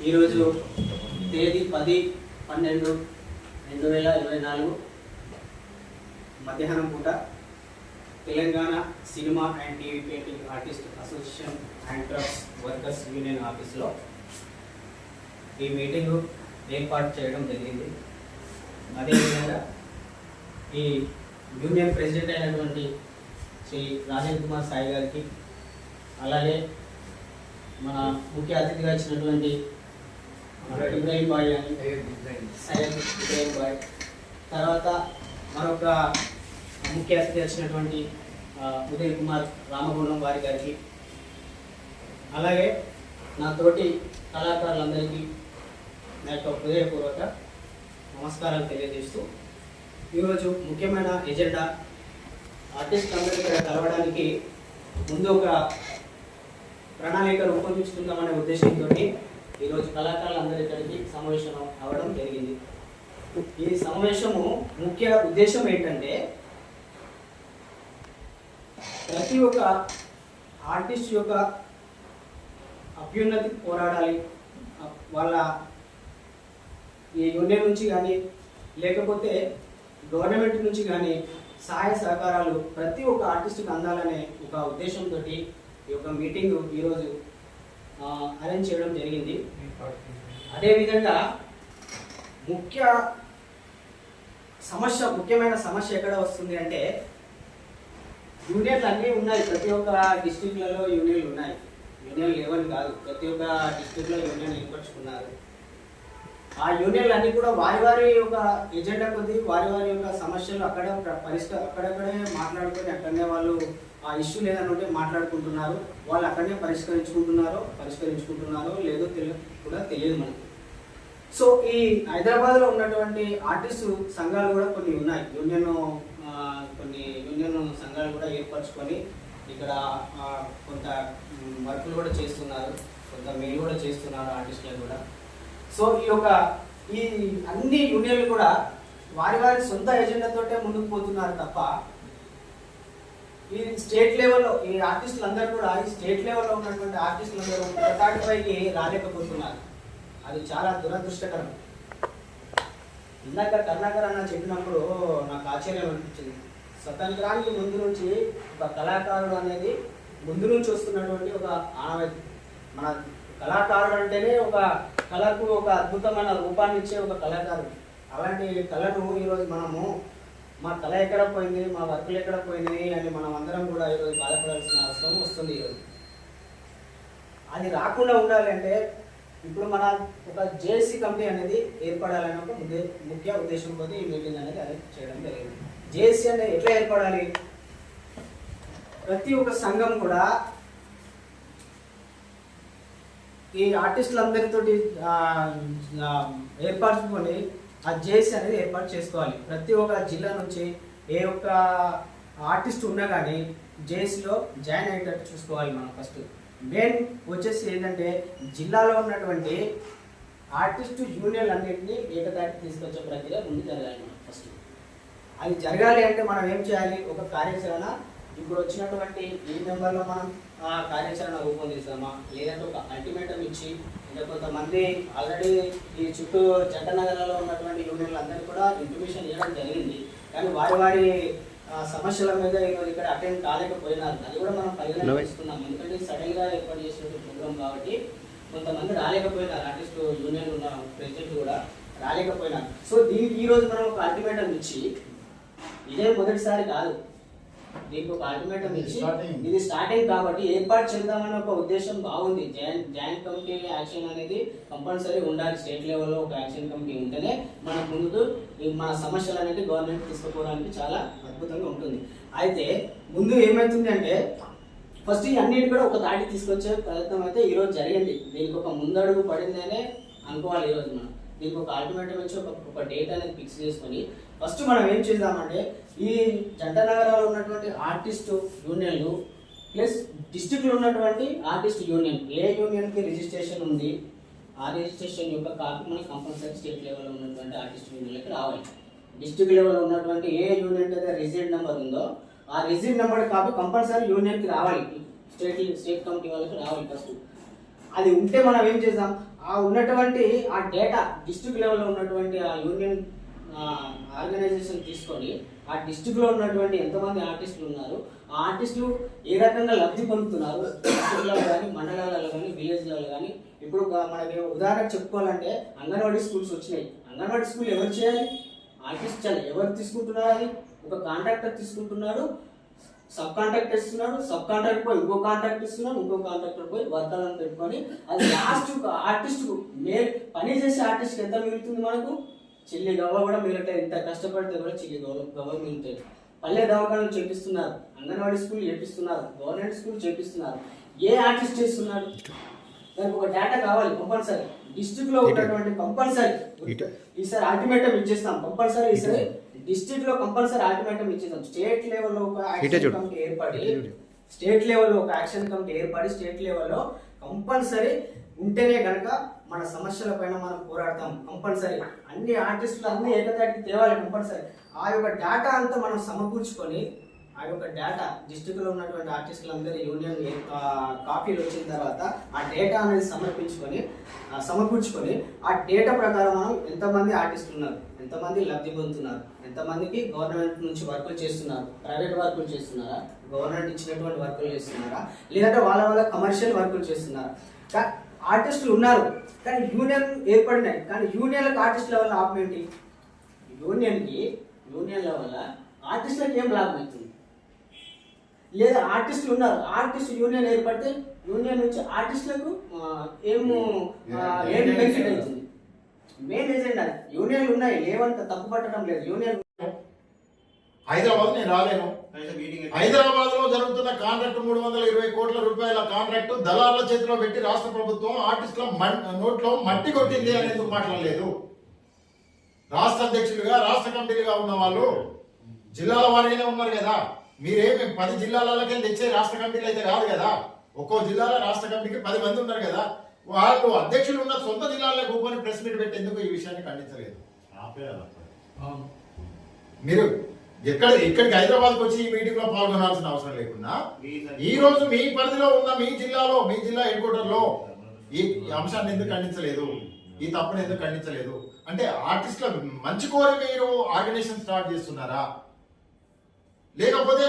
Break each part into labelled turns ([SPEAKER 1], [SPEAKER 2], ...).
[SPEAKER 1] ఈరోజు తేదీ పది పన్నెండు రెండు వేల ఇరవై నాలుగు మధ్యాహ్నం పూట Telangana cinema and TV painting artist association and crafts workers union ఆఫీస్లో ఈ మీటింగ్ ఏర్పాటు చేయడం జరిగింది. అదేవిధంగా ఈ యూనియన్ ప్రెసిడెంట్ అయినటువంటి శ్రీ రాజేంద్ర కుమార్ సాయి గారికి అలాగే మన ముఖ్య అతిథిగా ఇచ్చినటువంటి ఇబ్రాహీం బాయ్ అని. సయ్యద్ ఇబ్రాహీం బాయ్ తర్వాత మరొక ముఖ్య అతిథి వచ్చినటువంటి ఉదయ్ కుమార్ రామగుండం వారి గారికి. అలాగే నా తోటి కళాకారులందరికీ నా యొక్క హృదయపూర్వక నమస్కారాలు తెలియజేస్తూ ఈరోజు ముఖ్యమైన ఎజెండా ఆర్టిస్ట్ అందరూ ఇక్కడ కలవడానికి ముందు ఒక ప్రణాళిక రూపొందించుకుందామనే ఉద్దేశంతో ఈరోజు కళాకారులందరూ ఇక్కడికి సమావేశం అవడం జరిగింది. ఈ సమావేశము ముఖ్య ఉద్దేశం ఏంటంటే ప్రతి ఒక్క ఆర్టిస్ట్ యొక్క అభ్యున్నతి పోరాడాలి. వాళ్ళ ఈ యూనియన్ నుంచి కానీ లేకపోతే గవర్నమెంట్ నుంచి కానీ సహాయ సహకారాలు ప్రతి ఒక్క ఆర్టిస్ట్కి అందాలనే ఒక ఉద్దేశంతో ఈ యొక్క మీటింగ్ ఈరోజు అరేంజ్ చేయడం జరిగింది. అదేవిధంగా ముఖ్య సమస్య ముఖ్యమైన సమస్య ఎక్కడ వస్తుంది అంటే యూనియన్లు అన్నీ ఉన్నాయి. ప్రతి ఒక్క డిస్టిక్లలో యూనియన్లు ఉన్నాయి. యూనియన్ లెవెన్ కాదు. ప్రతి ఒక్క డిస్టిక్లో యూనియన్ ఏర్పరచుకున్నారు. ఆ యూనియన్లు అన్నీ కూడా వారి వారి యొక్క ఎజెండా కొద్ది వారి వారి యొక్క సమస్యలు అక్కడ ప్ర- అక్కడక్కడే మాట్లాడుకొని అక్కడనే వాళ్ళు ఆ ఇష్యూ లేదని ఉంటే మాట్లాడుకుంటున్నారు. వాళ్ళు అక్కడనే పరిష్కరించుకుంటున్నారో పరిష్కరించుకుంటున్నారో లేదో తెలియ కూడా తెలియదు మనకు. సో ఈ హైదరాబాద్లో ఉన్నటువంటి ఆర్టిస్టు సంఘాలు కూడా కొన్ని ఉన్నాయి. యూనియన్ కొన్ని యూనియన్ సంఘాలు కూడా ఏర్పరచుకొని ఇక్కడ కొంత వర్కులు కూడా చేస్తున్నారు. కొంత మెయిల్ కూడా చేస్తున్నారు ఆర్టిస్టులు కూడా. సో ఈ యొక్క ఈ అన్ని యూనియన్లు కూడా వారి వారి సొంత ఎజెండాతోటే ముందుకు పోతున్నారు తప్ప ఈ స్టేట్ లెవెల్లో ఈ ఆర్టిస్టులు అందరూ కూడా ఈ స్టేట్ లెవెల్లో ఉన్నటువంటి ఆర్టిస్టులు అందరూ పైకి రాలేకపోతున్నారు. అది చాలా దురదృష్టకరం. ఇందాక కర్ణాకర్ అన్న చెప్పినప్పుడు నాకు ఆశ్చర్యం అనిపించింది. స్వతంత్రానికి ముందు నుంచి ఒక కళాకారుడు అనేది ముందు నుంచి వస్తున్నటువంటి ఒక ఆనవాయితీ. మన కళాకారుడు అంటేనే ఒక కళకు ఒక అద్భుతమైన రూపాన్ని ఇచ్చే ఒక కళాకారుడు. అలాంటి కళను ఈరోజు మనము మా కళ ఎక్కడ పోయింది మా వర్కులు ఎక్కడ పోయినాయి అని మనం అందరం కూడా ఈరోజు బాధపడాల్సిన అవసరం వస్తుంది ఈరోజు. అది రాకుండా ఉండాలంటే ఇప్పుడు మన ఒక జేఏసీ కంపెనీ అనేది ఏర్పడాలని ఒక ముఖ్య ఉద్దేశంతో ఈ మీటింగ్ అనేది అరేంజ్ చేయడం జరిగింది. జేఏసీ అనేది ఎట్లా ఏర్పడాలి? ప్రతి ఒక్క సంఘం కూడా ఈ ఆర్టిస్టులందరితోటి ఏర్పరచుకొని ఆ జేఏసీ అనేది ఏర్పాటు చేసుకోవాలి. ప్రతి ఒక్క జిల్లా నుంచి ఏ ఒక్క ఆర్టిస్ట్ ఉన్నా కానీ జేఏసీలో జాయిన్ అయ్యేటట్టు చూసుకోవాలి మనం ఫస్ట్. మెయిన్ వచ్చేసి ఏంటంటే జిల్లాలో ఉన్నటువంటి ఆర్టిస్టు యూనియన్ అన్నింటినీ ఏకదాటి తీసుకొచ్చే ప్రక్రియ ముందు జరగాలి మనం ఫస్ట్. అది జరగాలి అంటే మనం ఏం చేయాలి? ఒక కార్యాచరణ. ఇప్పుడు వచ్చినటువంటి ఈ నెంబర్లో మనం ఆ కార్యాచరణ రూపొందిస్తామా? లేదంటే ఒక అల్టిమేటం ఇచ్చి ఇంకా కొంతమంది ఆల్రెడీ ఈ చుట్టూ జంట నగరాల్లో ఉన్నటువంటి యూనియన్లు అందరూ కూడా ఇంటిమేషన్ ఇవ్వడం జరిగింది. కానీ వారి వారి సమస్యల మీద ఈరోజు ఇక్కడ అటెండ్ కాలేకపోయినారు. అది కూడా మనం పరిగణన తీసుకున్నాం. ఎందుకంటే సడన్గా ఏర్పాటు చేసిన ప్రోగ్రామ్ కాబట్టి కొంతమంది రాలేకపోయినారు. ఆర్టిస్ట్ యూనియన్ ఉన్న ప్రెసిడెంట్ కూడా రాలేకపోయినారు. సో దీనికి ఈ రోజు మనం ఒక అల్టిమేటం ఇచ్చి ఇదే మొదటిసారి కాదు దీనికి ఒక అల్టిమేటం ఇచ్చి. ఇది స్టార్టింగ్ కాబట్టి ఏర్పాటు చేద్దామనే ఒక ఉద్దేశం బాగుంది. జాయింట్ జాయింట్ కమిటీ యాక్షన్ అనేది కంపల్సరీ ఉండాలి. స్టేట్ లెవెల్లో ఒక యాక్షన్ కమిటీ ఉంటేనే మన ముందు మన సమస్యలు అనేది గవర్నమెంట్ తీసుకుపోవడానికి చాలా అద్భుతంగా ఉంటుంది. అయితే ముందు ఏమవుతుంది అంటే ఫస్ట్ ఈ అన్నిటి కూడా ఒక దాటి తీసుకొచ్చే ప్రయత్నం అయితే ఈరోజు జరిగింది. దీనికి ఒక ముందడుగు పడిందనే అనుకోవాలి ఈరోజు మనం. దీనికి ఒక ఆల్టిమేటం వచ్చి ఒక డేట్ అనేది ఫిక్స్ చేసుకొని ఫస్ట్ మనం ఏం చేద్దామంటే ఈ జంట నగరాల్లో ఉన్నటువంటి ఆర్టిస్ట్ యూనియన్లు ప్లస్ డిస్టిక్లో ఉన్నటువంటి ఆర్టిస్ట్ యూనియన్ ఏ యూనియన్కి రిజిస్ట్రేషన్ ఉంది ఆ రిజిస్ట్రేషన్ యొక్క కాపీ మనకి కంపల్సరీ స్టేట్ లెవెల్లో ఉన్నటువంటి ఆర్టిస్ట్ యూనియన్లకి రావాలి. డిస్టిక్ లెవెల్లో ఉన్నటువంటి ఏ యూనియన్ అయితే రిజిడ్ నెంబర్ ఉందో ఆ రిజిడ్ నెంబర్ కాపీ కంపల్సరీ యూనియన్కి రావాలి. స్టేట్ స్టేట్ కమిటీ వాళ్ళకి రావాలి ఫస్ట్. అది ఉంటే మనం ఏం చేద్దాం? ఆ ఉన్నటువంటి ఆ డేటా డిస్ట్రిక్ట్ లెవెల్లో ఉన్నటువంటి ఆ యూనియన్ ఆర్గనైజేషన్ తీసుకొని ఆ డిస్ట్రిక్ట్లో ఉన్నటువంటి ఎంతమంది ఆర్టిస్టులు ఉన్నారు. ఆ ఆర్టిస్టులు ఏ రకంగా లబ్ధి పొందుతున్నారు? డిస్ట్రిక్ట్లలో కానీ మండలాలలో కానీ విలేజ్లలో కానీ? ఇప్పుడు మనకి ఉదాహరణ చెప్పుకోవాలంటే అంగన్వాడీ స్కూల్స్ వచ్చినాయి. అంగన్వాడీ స్కూల్ ఎవరు చేయాలి? ఆర్టిస్ట్ చేయాలి ఎవరు తీసుకుంటున్నారు అది? ఒక కాంట్రాక్టర్ తీసుకుంటున్నాడు సబ్ కాంట్రాక్ట్ ఇస్తున్నాడు సబ్ కాంట్రాక్ట్ పోయి ఇంకో కాంట్రాక్ట్ ఇస్తున్నాడు ఇంకో కాంట్రాక్టర్ పోయి వర్తాలను పెట్టుకొని అది లాస్ట్ ఆర్టిస్ట్ మే పని చేసే ఆర్టిస్ట్ ఎంత మిగులుతుంది మనకు? చిల్లి గవ్వ కూడా మిగలటే ఎంత కష్టపడితే కూడా చిల్లి గవ్వ గవ్వ పల్లె దవాఖానలు చేపిస్తున్నారు అంగన్వాడీ స్కూల్ చేపిస్తున్నారు గవర్నమెంట్ స్కూల్ చేపిస్తున్నారు. ఏ ఆర్టిస్ట్ చేస్తున్నాడు దానికి ఒక డేటా కావాలి కంపల్సరీ డిస్ట్రిక్ట్లో ఉన్నటువంటి కంపల్సరీ ఈసారి అల్టిమేటం ఇచ్చేస్తాం కంపల్సరీ ఈసారి. డిస్ట్రిక్ట్లో కంపల్సరీ అల్టిమేటం ఇచ్చేస్తాం. స్టేట్ లెవెల్లో ఒక యాక్షన్ కమిటీ ఏర్పడి స్టేట్ లెవెల్లో ఒక యాక్షన్ కమిటీ ఏర్పడి స్టేట్ లెవెల్లో కంపల్సరీ ఉంటేనే గనక మన సమస్యల పైన మనం పోరాడతాం కంపల్సరీ. అన్ని ఆర్టిస్టులు అన్ని ఏకతాటికి తేవాలి కంపల్సరీ. ఆ యొక్క డేటా అంతా మనం సమకూర్చుకొని ఆ యొక్క డేటా డిస్టిక్లో ఉన్నటువంటి ఆర్టిస్టులందరూ యూనియన్ కాపీలు వచ్చిన తర్వాత ఆ డేటా అనేది సమర్పించుకొని సమకూర్చుకొని ఆ డేటా ప్రకారం మనం ఎంతమంది ఆర్టిస్టులు ఉన్నారు ఎంతమంది లబ్ధి పొందుతున్నారు ఎంతమందికి గవర్నమెంట్ నుంచి వర్కులు చేస్తున్నారు ప్రైవేట్ వర్కులు చేస్తున్నారా గవర్నమెంట్ ఇచ్చినటువంటి వర్కులు చేస్తున్నారా లేదంటే వాళ్ళ వాళ్ళ కమర్షియల్ వర్కులు చేస్తున్నారా. ఆర్టిస్టులు ఉన్నారు. కానీ యూనియన్ ఏర్పడినాయి. కానీ యూనియన్లకు ఆర్టిస్ట్ లెవెల్ లాభం ఏంటి? యూనియన్కి యూనియన్ లెవెల్ ఆర్టిస్టులకు ఏం లాభం అవుతుంది? లేదా ఆర్టిస్టులు ఉన్నారు. ఆర్టిస్ట్ యూనియన్ ఏర్పడితే యూనియన్ నుంచి ఆర్టిస్టులకు ఏము ఏం బెనిఫిట్ అవుతుంది. మెయిన్ ఎజెండా యూనియన్లు ఉన్నాయి. లేవంత తప్పు పట్టడం లేదు. యూనియన్
[SPEAKER 2] హైదరాబాద్ నేను రాలేను. హైదరాబాద్లో జరుగుతున్న కాంట్రాక్ట్ మూడు వందల ఇరవై కోట్ల రూపాయల కాంట్రాక్ట్ దళార్ల చేతిలో పెట్టి రాష్ట్ర ప్రభుత్వం ఆర్టిస్టుల నోట్లో మట్టి కొట్టింది అని ఎందుకు మాట్లాడలేదు. రాష్ట్ర అధ్యక్షులుగా రాష్ట్ర కమిటీలుగా ఉన్న వాళ్ళు జిల్లాల వారీగానే ఉన్నారు కదా. మీరేమి పది జిల్లాలకి తెచ్చే రాష్ట్ర కమిటీలు అయితే కాదు కదా. ఒక్కో జిల్లాలో రాష్ట్ర కమిటీకి పది మంది ఉన్నారు కదా. వాళ్ళు అధ్యక్షులు ఉన్న సొంత జిల్లాలో కూర్చొని ప్రెస్ మీట్ పెట్టేందుకు ఈ విషయాన్ని ఖండించలేదు. మీరు ఎక్కడ ఇక్కడికి హైదరాబాద్ వచ్చి ఈ మీటింగ్లో పాల్గొనాల్సిన అవసరం లేకుండా ఈ రోజు మీ పరిధిలో ఉన్న మీ జిల్లాలో మీ జిల్లా హెడ్ క్వార్టర్లో ఈ అంశాన్ని ఎందుకు ఖండించలేదు? ఈ తప్పుని ఎందుకు ఖండించలేదు? అంటే ఆర్టిస్టుల మంచి కోరి మీరు ఆర్గనైజేషన్ స్టార్ట్ చేస్తున్నారా? లేకపోతే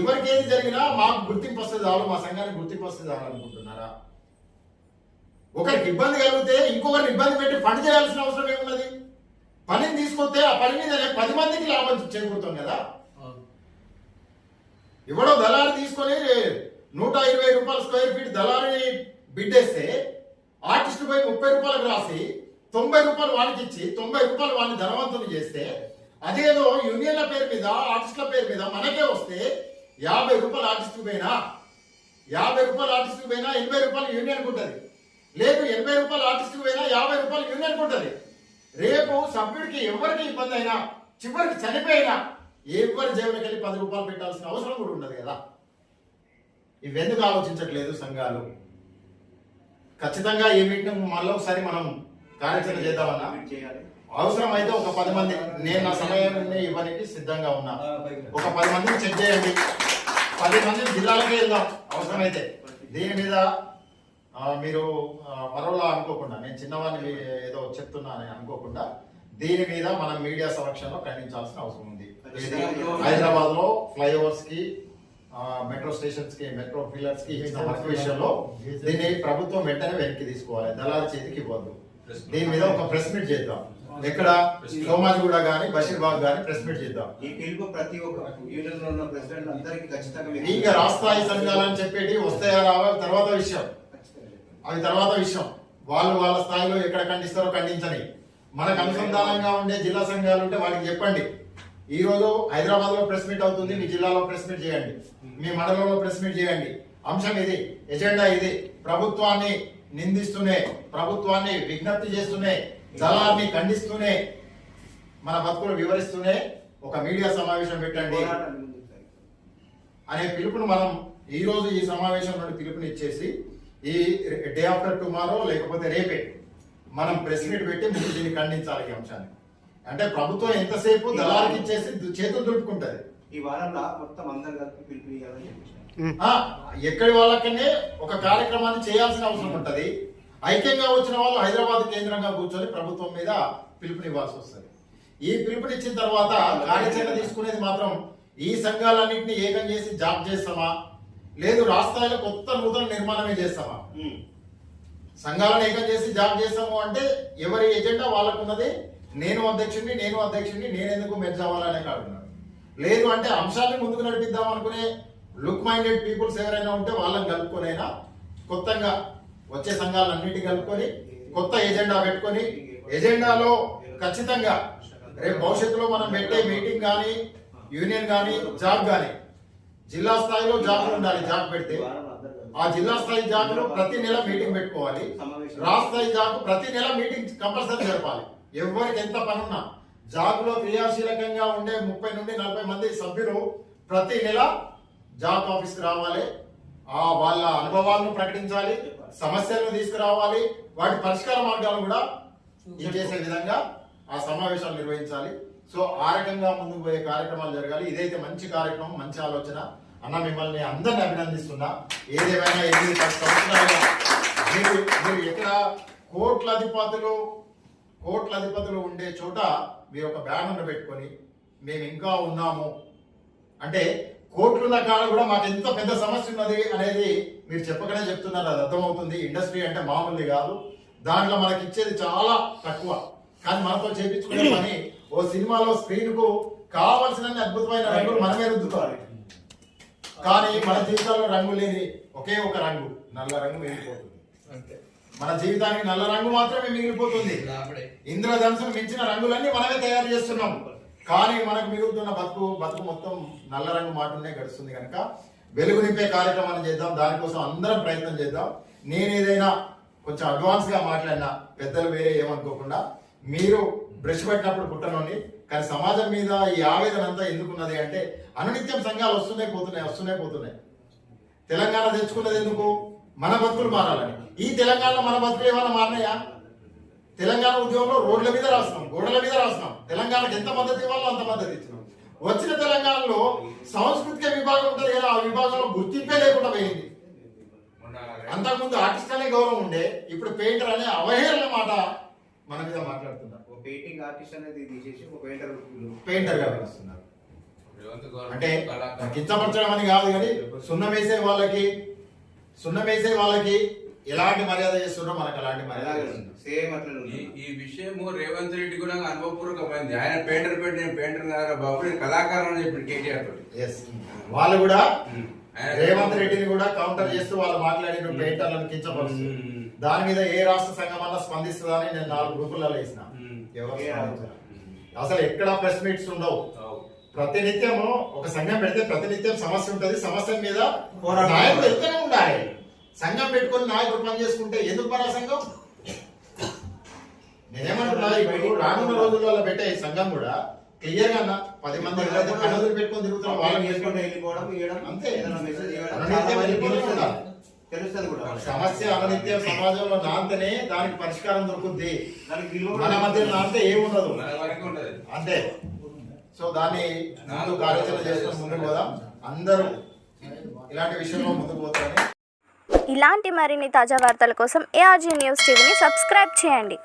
[SPEAKER 2] ఎవరికి ఏది జరిగినా మాకు గుర్తింపు వస్తుంది చాలు మా సంఘానికి గుర్తింపు వస్తుంది చాలు అనుకుంటున్నారా? ఒకరికి ఇబ్బంది కలిగితే ఇంకొకరిని ఇబ్బంది పెట్టి పని చేయాల్సిన అవసరం ఏమున్నది పనిని తీసుకొస్తే ఆ పని మీద పది మందికి లాభం చేకూరుతాం కదా. ఎవడో దళారి తీసుకొని నూట ఇరవై రూపాయల స్క్వేర్ ఫీట్ దళారిని బిడ్డేస్తే ఆర్టిస్ట్ పోయి ముప్పై రూపాయలకు రాసి తొంభై రూపాయలు వానికి ఇచ్చి తొంభై రూపాయలు వాడిని ధనవంతుని చేస్తే అదేదో యూనియన్ల పేరు మీద ఆర్టిస్టుల పేరు మీద మనకే వస్తే యాభై రూపాయలు ఆర్టిస్ట్కి పోయినా యాభై రూపాయలు ఆర్టిస్ట్కి పోయినా ఎనభై రూపాయలు యూనియన్కి ఉంటుంది. లేదు ఎనభై రూపాయలు ఆర్టిస్ట్కి పోయినా యాభై రూపాయలు యూనియన్కి ఉంటుంది. రేపు సభ్యుడికి ఎవరికి ఇబ్బంది అయినా చివరికి చనిపోయినా ఎవరి జేబులకి వెళ్ళి పది రూపాయలు పెట్టాల్సిన అవసరం కూడా ఉండదు కదా. ఇవెందుకు ఆలోచించట్లేదు సంఘాలు? ఖచ్చితంగా ఈ మీటింగ్ మళ్ళీ ఒకసారి మనం కార్యాచరణ చేద్దామన్నా? అవసరం అయితే ఒక పది మంది నేను నా సమయాన్ని ఇవ్వడానికి సిద్ధంగా ఉన్నా. ఒక పది మందిని చెక్ చేయండి. పది మంది జిల్లాలకే వెళ్దాం అవసరమైతే. దీని మీద మీరు మరోలా అనుకోకుండా నేను చిన్నవాడిని ఏదో చెప్తున్నా అని అనుకోకుండా దీని మీద మనం మీడియా సమక్షంలో ఖండించాల్సిన అవసరం ఉంది. హైదరాబాద్లో ఫ్లైఓవర్స్కి మెట్రో స్టేషన్స్కి మెట్రో పిల్లర్స్కి ఇచ్చిన విషయంలో దీన్ని ప్రభుత్వం వెంటనే వెనక్కి తీసుకోవాలి. దళారి చేతికి ఇవ్వద్దు. దీని మీద ఒక ప్రెస్ మీట్ చేద్దాం. ఎక్కడ? సోమాజిగూడ గానీ బషీర్బాగ్ గానీ ప్రెస్ మీట్ చేద్దాం.
[SPEAKER 3] ఈ పిలుపు ప్రతి ఒక్క యూనియన్లో ఉన్న ప్రెసిడెంట్ అందరికి ఖచ్చితంగా
[SPEAKER 2] రాష్ట్రాయి సంఘాలని చెప్పేటి వస్తాయా రావా? తర్వాత విషయం. అవి తర్వాత విషయం. వాళ్ళు వాళ్ళ స్థాయిలో ఎక్కడ ఖండిస్తారో ఖండించని మనకు అనుసంధానంగా ఉండే జిల్లా సంఘాలు ఉంటే వాటికి చెప్పండి. ఈ రోజు హైదరాబాద్లో ప్రెస్ మీట్ అవుతుంది మీ జిల్లాలో ప్రెస్ మీట్ చేయండి. మీ మండలంలో ప్రెస్ మీట్ చేయండి. అంశం ఇది ఎజెండా ఇది. ప్రభుత్వాన్ని నిందిస్తూనే ప్రభుత్వాన్ని విజ్ఞప్తి చేస్తూనే దళాన్ని ఖండిస్తూనే మన బతుకులు వివరిస్తూనే ఒక మీడియా సమావేశం పెట్టండి. అనే పిలుపును మనం ఈ రోజు ఈ సమావేశం నుండి పిలుపునిచ్చేసి ఈ డే ఆఫ్టర్ టుమారో లేకపోతే రేపే మనం ప్రెస్ మీట్ పెట్టి ముందు దీన్ని ఖండించాలి ఈ అంశాన్ని. అంటే ప్రభుత్వం ఎంతసేపు దళాలకి ఇచ్చేసి చేతులు దులుపుకుంటది?
[SPEAKER 3] ఈ వారంలో మొత్తం అందరు కలిపి పిలుపు
[SPEAKER 2] ఎక్కడి వాళ్ళకనే ఒక కార్యక్రమాన్ని చేయాల్సిన అవసరం ఉంటది. ఐక్యంగా వచ్చిన వాళ్ళు హైదరాబాద్ కేంద్రంగా కూర్చొని ప్రభుత్వం మీద పిలుపునివ్వాల్సి వస్తుంది. ఈ పిలుపునిచ్చిన తర్వాత కార్యాచరణ తీసుకునేది మాత్రం ఈ సంఘాలన్నింటినీ ఏకం చేసి జాబ్ చేస్తామా? లేదు రాష్ట్రాల్లో కొత్త నూతన నిర్మాణమే చేస్తామా? సంఘాలను ఏకం చేసి జాబ్ చేస్తాము అంటే ఎవరి ఎజెండా వాళ్ళకున్నది? నేను అధ్యక్షుడిని నేను అధ్యక్షుడిని నేను ఎందుకు మెర్జ్ అవ్వాలనే కాడున్నాను లేదు అంటే అంశాన్ని ముందుకు నడిపిద్దాం అనుకునే లుక్ మైండెడ్ పీపుల్స్ ఎవరైనా ఉంటే వాళ్ళని కలుపుకొనైనా కొత్తగా వచ్చే సంఘాలన్నిటి కలుపుకొని కొత్త ఎజెండా పెట్టుకొని ఎజెండాలో ఖచ్చితంగా రేపు భవిష్యత్తులో మనం పెట్టే మీటింగ్ కానీ యూనియన్ కానీ జాబ్ కానీ జిల్లా స్థాయిలో జాబులు ఉండాలి జాబ్ పెడితే. ఆ జిల్లా స్థాయి జాబులు ప్రతి నెల మీటింగ్ పెట్టుకోవాలి. రాష్ట్ర స్థాయి జాబ్ ప్రతి నెల మీటింగ్ కంపల్సరీ జరపాలి. ఎవరికి ఎంత పని ఉన్నా. జాబ్ క్రియాశీలకంగా ఉండే ముప్పై నుండి నలభై మంది సభ్యులు ప్రతి నెల జాబ్ ఆఫీస్కి రావాలి. ఆ వాళ్ళ అనుభవాలను ప్రకటించాలి సమస్యలను తీసుకురావాలి వాటి పరిష్కార మార్గాలు కూడా చేసే విధంగా ఆ సమావేశాలు నిర్వహించాలి. సో ఆ రకంగా ముందుకు పోయే కార్యక్రమాలు జరగాలి. ఇదైతే మంచి కార్యక్రమం మంచి ఆలోచన. అన్న మిమ్మల్ని అందరిని అభినందిస్తున్నా. ఏదేమైనా ఎనిమిది పది సంవత్సరాలుగా మీరు మీరు ఎక్కడ కోట్ల అధిపతులు కోట్ల అధిపతులు ఉండే చోట మీరు ఒక బ్యానర్ పెట్టుకొని మేము ఇంకా ఉన్నాము. అంటే కోట్లున్న కాడ కూడా మాకు ఎంత పెద్ద సమస్య ఉన్నది అనేది మీరు చెప్పకనే చెప్తున్నారు. అది అర్థమవుతుంది. ఇండస్ట్రీ అంటే మామూలుది కాదు. దాంట్లో మనకి ఇచ్చేది చాలా తక్కువ. కానీ మనతో చేపించుకునే పని ఓ సినిమాలో స్క్రీన్కు కావలసిన అద్భుతమైన రంగులు మనమే రుద్దుకోవాలి. కానీ మన జీవితంలో రంగు లేని ఒకే ఒక రంగు నల్ల రంగు మిగిలిపోతుంది. మన జీవితానికి నల్ల రంగు మాత్రమే మిగిలిపోతుంది. ఇంద్రధనుసును మించిన రంగులన్నీ మనమే తయారు చేస్తున్నాం. కానీ మనకు మిగులుతున్న బతుకు బతుకు మొత్తం నల్ల రంగు మాటనే గడుస్తుంది కనుక వెలుగు నింపే కార్యక్రమాన్ని చేద్దాం. దానికోసం అందరం ప్రయత్నం చేద్దాం. నేను ఏదైనా కొంచెం అడ్వాన్స్గా మాట్లాడినా పెద్దలు వేరే ఏమనుకోకుండా మీరు బ్రష్ పెట్టినప్పుడు పుట్టనోని కానీ సమాజం మీద ఈ ఆవేదన అంతా ఎందుకున్నది అంటే అనునిత్యం సంఘాలు వస్తున్నాయి పోతున్నాయి వస్తున్నాయి పోతున్నాయి. తెలంగాణ తెచ్చుకున్నది ఎందుకు? మన బతుకులు మారాలని. ఈ తెలంగాణలో మన బతుకులు ఏమన్నా మారినాయా? తెలంగాణ ఉద్యమంలో రోడ్ల మీద రాస్తున్నాం గోడల మీద రాస్తున్నాం. తెలంగాణకు ఎంత మద్దతు ఇవ్వాలో అంత మద్దతు ఇచ్చినాం. వచ్చిన తెలంగాణలో సాంస్కృతిక విభాగం ఉంటుంది కదా ఆ విభాగంలో గుర్తింపే లేకుండా పోయింది. అంతకుముందు ఆర్టిస్ట్ అనే గౌరవం ఉండే ఇప్పుడు పెయింటర్ అనే అవహేళన మాట మన మీద మాట్లాడుతున్నారు.
[SPEAKER 3] ఒక పెయింటింగ్ ఆర్టిస్ట్ అనేది తీసేసి ఒక పెయింటర్
[SPEAKER 2] పెయింటర్గా పిలుస్తున్నారు. అంటే కించపరచడం అని కాదు కానీ సున్నం వేసే వాళ్ళకి సున్నం వేసే వాళ్ళకి ఎలాంటి మర్యాద చేస్తున్నారో మనకు అలాంటి మర్యాద.
[SPEAKER 3] సేమ్ అట్లా
[SPEAKER 4] ఈ ఈ విషయము రేవంత్ రెడ్డి కూడా అనుభవపూర్వకమైంది. ఆయన పెయింటర్ పెట్టి నేను పెయింటర్ బాబు నేను కళాకారుడు అని చెప్పి కేటీఆర్.
[SPEAKER 2] వాళ్ళు కూడా రేవంత్ రెడ్డిని కూడా కౌంటర్ చేస్తూ వాళ్ళు మాట్లాడిన పెయింటర్లను కించపరుస్తూ
[SPEAKER 4] మ్మ్.
[SPEAKER 2] దాని మీద ఏ రాష్ట్ర సంఘం అన్నా స్పందిస్తుందని నేను నాలుగు గ్రూపులలో వేసిన. ఎవరు. అసలు ఎక్కడ ప్రెస్ మీట్స్ ఉండవు. ప్రతినిత్యము ఒక సంఘం పెడితే ప్రతినిత్యం సమస్య ఉంటది సమస్య మీద. నాయకుడు ఎత్తనే ఉండాలి సంఘం పెట్టుకొని నాయకుడు పని చేసుకుంటే ఎందుకు పరా సంఘం నేనేమంటున్నా ఇప్పుడు రానున్న రోజుల్లో పెట్టే ఈ సంఘం కూడా క్లియర్గా అన్న పది మంది పెట్టుకొని చేసుకుంటే
[SPEAKER 3] చేసుకుంటూ వెళ్ళిపోవడం ఇవ్వడం
[SPEAKER 2] అంతే.
[SPEAKER 3] తెలుస్తుంది. కూడా.
[SPEAKER 2] సమస్య అనునిత్యం సమాజంలో నాంతనే దానికి పరిష్కారం దొరుకుద్ది.
[SPEAKER 3] దానికి విలువ
[SPEAKER 2] మన మధ్య నాంతే ఏముండదు అంతే. సో దాన్ని ముందు కార్యాచరణ చేసుకొని ముందుకు పోదాం. అందరూ ఇలాంటి విషయంలో ముందుకు పోతారని.
[SPEAKER 5] ఇలాంటి మరిన్ని తాజా వార్తల కోసం ఏఆర్జీ న్యూస్ టీవీని సబ్స్క్రైబ్ చేయండి.